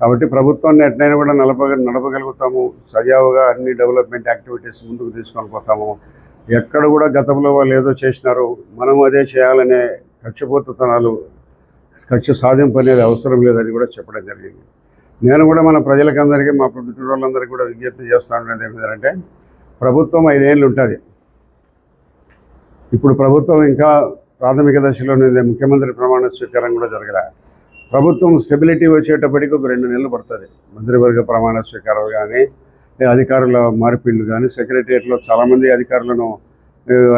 కాబట్టి ప్రభుత్వాన్ని ఎట్లయినా కూడా నడప నడపగలుగుతాము. సజావుగా అన్ని డెవలప్మెంట్ యాక్టివిటీస్ ముందుకు తీసుకొని పోతాము. ఎక్కడ కూడా గతంలో వాళ్ళు ఏదో చేసినారు మనం అదే చేయాలనే కక్షపోతుతనాలు కక్ష సాధింపు అనేది అవసరం లేదని కూడా చెప్పడం జరిగింది. నేను కూడా మన ప్రజలకందరికీ మా ప్రొద్దుటూరు వాళ్ళందరికీ కూడా విజ్ఞప్తి చేస్తాను ఏంటంటే ప్రభుత్వం ఐదేళ్ళు ఉంటుంది. ఇప్పుడు ప్రభుత్వం ఇంకా ప్రాథమిక దశలోనే ముఖ్యమంత్రి ప్రమాణ స్వీకారం కూడా జరగలేదు ప్రభుత్వం స్టెబిలిటీ వచ్చేటప్పటికి ఒక రెండు నెలలు పడుతుంది. మంత్రివర్గ ప్రమాణ స్వీకారం కానీ అధికారుల మార్పిళ్ళు కానీ సెక్రటరియట్లో చాలామంది అధికారులను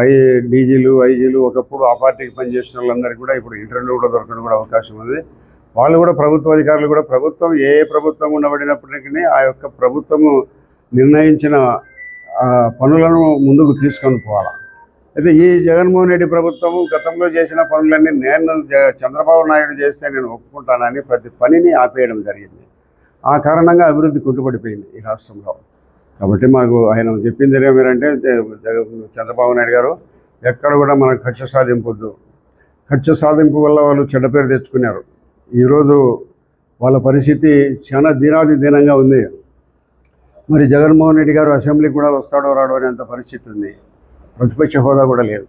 ఐ డీజీలు ఐజీలు ఒకప్పుడు ఆ పార్టీకి పనిచేసిన వాళ్ళందరికీ కూడా ఇప్పుడు ఇంటర్వ్యూలు కూడా దొరకడం కూడా అవకాశం ఉంది. వాళ్ళు కూడా ప్రభుత్వ అధికారులు కూడా ప్రభుత్వం ఏ ప్రభుత్వం ఉండబడినప్పటికీ ఆ యొక్క ప్రభుత్వము నిర్ణయించిన పనులను ముందుకు తీసుకొని పోవాలి. అయితే ఈ జగన్మోహన్ రెడ్డి ప్రభుత్వం గతంలో చేసిన పనులన్నీ నేను చంద్రబాబు నాయుడు చేస్తే నేను ఒప్పుకుంటానని ప్రతి పనిని ఆపేయడం జరిగింది. ఆ కారణంగా అభివృద్ధి కుంటుపడిపోయింది ఈ రాష్ట్రంలో. కాబట్టి మాకు ఆయన చెప్పింది ఏమేరంటే చంద్రబాబు నాయుడు గారు ఎక్కడ కూడా మనకు ఖర్చు సాధింపొద్దు. ఖర్చు సాధింపు వల్ల వాళ్ళు చెడ్డ పేరు తెచ్చుకున్నారు. ఈరోజు వాళ్ళ పరిస్థితి చాలా దీనాది దీనంగా ఉంది. మరి జగన్మోహన్ రెడ్డి గారు అసెంబ్లీకి కూడా వస్తాడో రాడో అనేంత పరిస్థితి ఉంది. ప్రతిపక్ష హోదా కూడా లేదు.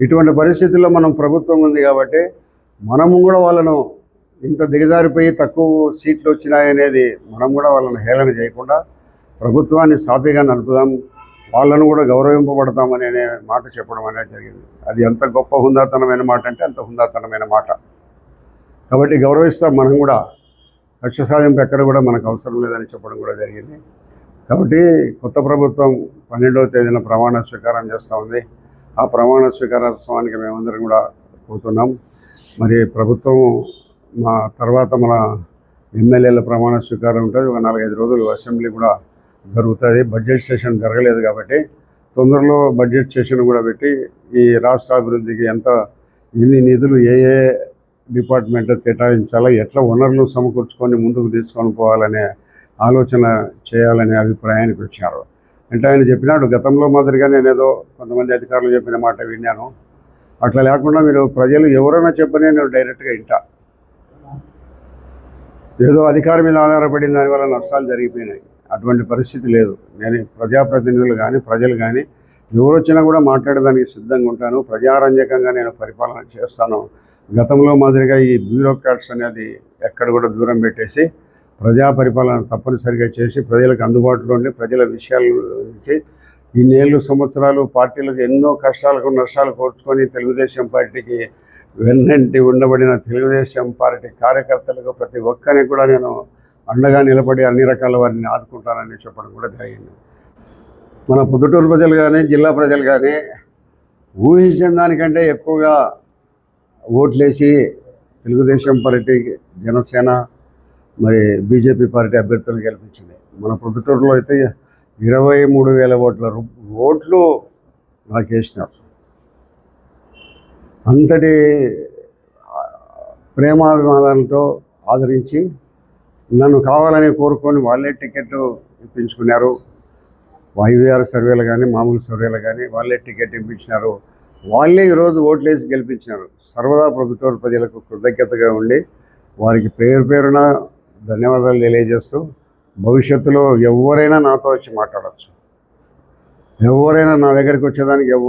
ఇటువంటి పరిస్థితుల్లో మనం ప్రభుత్వం ఉంది కాబట్టి మనము కూడా వాళ్ళను ఇంత దిగజారిపోయి తక్కువ సీట్లు వచ్చినాయనేది మనం కూడా వాళ్ళని హేళన చేయకుండా ప్రభుత్వాన్ని సాఫీగా నడుపుదాం వాళ్ళను కూడా గౌరవింపబడతామనే మాట చెప్పడం అనేది జరిగింది. అది ఎంత గొప్ప హుందాతనమైన మాట అంటే అంత హుందాతనమైన మాట. కాబట్టి గౌరవిస్తాం మనం కూడా లక్ష్య సాధింపు ఎక్కడ కూడా మనకు అవసరం లేదని చెప్పడం కూడా జరిగింది. కాబట్టి కొత్త ప్రభుత్వం పన్నెండవ తేదీన ప్రమాణ స్వీకారం చేస్తూ ఉంది. ఆ ప్రమాణ స్వీకారోత్సవానికి మేమందరం కూడా పోతున్నాం. మరి ప్రభుత్వం మా తర్వాత మన ఎమ్మెల్యేల ప్రమాణ స్వీకారం ఉంటుంది. ఒక నాలుగైదు రోజులు అసెంబ్లీ కూడా జరుగుతుంది. బడ్జెట్ సెషన్ జరగలేదు కాబట్టి తొందరలో బడ్జెట్ సెషన్ కూడా పెట్టి ఈ రాష్ట్ర అభివృద్ధికి ఎంత ఎన్ని నిధులు ఏ ఏ డిపార్ట్మెంట్లో కేటాయించాలో ఎట్లా వనరులు సమకూర్చుకొని ముందుకు తీసుకొని పోవాలనే ఆలోచన చేయాలనే అభిప్రాయానికి వచ్చారు. అంటే ఆయన చెప్పినాడు గతంలో మాదిరిగా నేను ఏదో కొంతమంది అధికారులు చెప్పిన మాట విన్నాను. అట్లా లేకుండా మీరు ప్రజలు ఎవరైనా చెప్పనే నేను డైరెక్ట్గా వింటా. ఏదో అధికారం మీద ఆధారపడిన దానివల్ల నష్టాలు జరిగిపోయినాయి. అటువంటి పరిస్థితి లేదు. నేను ప్రజాప్రతినిధులు కానీ ప్రజలు కానీ ఎవరు వచ్చినా కూడా మాట్లాడడానికి సిద్ధంగా ఉంటాను. ప్రజారంజకంగా నేను పరిపాలన చేస్తాను. గతంలో మాదిరిగా ఈ బ్యూరోక్రాట్స్ అనేది ఎక్కడ కూడా దూరం పెట్టేసి ప్రజా పరిపాలన తప్పనిసరిగా చేసి ప్రజలకు అందుబాటులో ఉండి ప్రజల విషయాల నుంచి ఇన్నేళ్ళు సంవత్సరాలు పార్టీలకు ఎన్నో కష్టాలకు నష్టాలు కోర్చుకొని తెలుగుదేశం పార్టీకి వెన్నంటి ఉండబడిన తెలుగుదేశం పార్టీ కార్యకర్తలకు ప్రతి ఒక్కరికి కూడా నేను అండగా నిలబడి అన్ని రకాల వారిని ఆదుకుంటానని చెప్పడం కూడా జరిగింది. మన పొద్దుటూరు ప్రజలు కానీ జిల్లా ప్రజలు కానీ ఊహించిన దానికంటే ఎక్కువగా ఓట్లేసి తెలుగుదేశం పార్టీ జనసేన మరి బీజేపీ పార్టీ అభ్యర్థులను గెలిపించింది. మన పొద్దుటూరులో అయితే ఇరవై మూడు వేల ఓట్ల ఓట్లు నాకు వేసినారు అంతటి ప్రేమాభిమానాలతో ఆదరించి నన్ను కావాలని కోరుకొని వాళ్ళే టికెట్ ఇప్పించుకున్నారు. వైవీఆర్ సర్వేలు కానీ మామూలు సర్వేలు కానీ వాళ్ళే టికెట్ ఇప్పించినారు. వాళ్ళే ఈరోజు ఓట్లేసి గెలిపించినారు. సర్వదా ప్రభుత్వ ప్రజలకు కృతజ్ఞతగా ఉండి వారికి పేరు పేరున ధన్యవాదాలు తెలియజేస్తూ భవిష్యత్తులో ఎవరైనా నాతో వచ్చి మాట్లాడచ్చు. ఎవరైనా నా దగ్గరికి వచ్చేదానికి